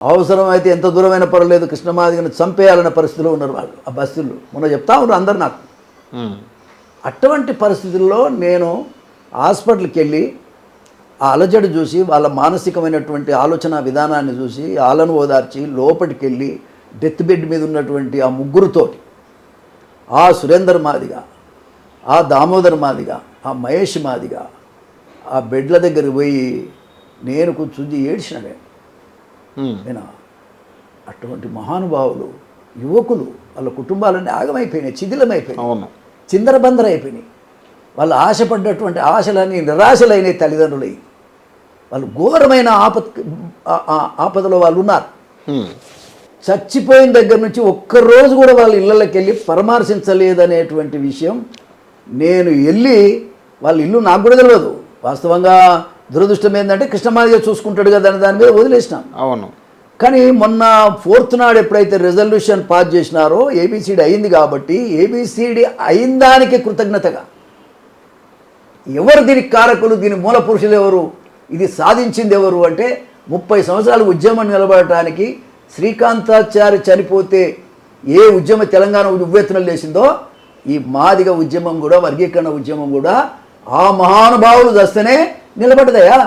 అవసరమైతే ఎంత దూరమైన పర్వాలేదు కృష్ణమాదిగని చంపేయాలనే పరిస్థితిలో ఉన్నారు వాళ్ళు ఆ బస్సులు మొన్న చెప్తా ఉన్నారు అందరు నాకు. అటువంటి పరిస్థితుల్లో నేను హాస్పిటల్కి వెళ్ళి ఆ అలజడి చూసి వాళ్ళ మానసికమైనటువంటి ఆలోచన విధానాన్ని చూసి వాళ్ళను ఓదార్చి లోపలికి వెళ్ళి డెత్ బెడ్ మీద ఉన్నటువంటి ఆ ముగ్గురుతోటి ఆ సురేందర్ మాదిగ ఆ దామోదర్ మాదిగ ఆ మహేష్ మాదిగ ఆ బెడ్ల దగ్గరికి పోయి నేను కూర్చుంది ఏడ్చిన నేను. ఉమ్. నేను అటువంటి మహానుభావులు యువకులు వాళ్ళ కుటుంబాలన్నీ ఆగమైపోయినాయి శిథిలమైపోయినాయి అవును. చిందరబందర అయిపోయినాయి వాళ్ళు ఆశపడ్డటువంటి ఆశలన్నీ నిరాశలైన తల్లిదండ్రులై వాళ్ళు ఘోరమైన ఆపత్ ఆ- ఆ- ఆపదలో వాళ్ళు ఉన్నారు. ఉమ్. చచ్చిపోయిన దగ్గర నుంచి ఒక్కరోజు కూడా వాళ్ళ ఇళ్ళకి వెళ్ళి పరామర్శించలేదనేటువంటి విషయం నేను వెళ్ళి వాళ్ళ ఇల్లు నాకు కూడా తెలియదు వాస్తవంగా దురదృష్టం ఏంటంటే కృష్ణమాదిగా చూసుకుంటాడు కదా దాని మీద వదిలేసినాం. అవును. కానీ మొన్న ఫోర్త్ నాడు ఎప్పుడైతే రెజల్యూషన్ పాస్ చేసినారో ఏబిసిడి అయింది కాబట్టి ఏబిసిడి అయిన దానికి కృతజ్ఞతగా. ఎవరు దీనికి కారకులు? దీని మూల పురుషులు ఎవరు? ఇది సాధించింది ఎవరు అంటే ముప్పై సంవత్సరాలు ఉద్యమం నిలబడటానికి శ్రీకాంతాచారి చనిపోతే ఏ ఉద్యమ తెలంగాణ ఉవ్వెత్తున లేచిందో ఈ మాదిగ ఉద్యమం కూడా వర్గీకరణ ఉద్యమం కూడా ఆ మహానుభావులు దస్తనే నిలబడదయా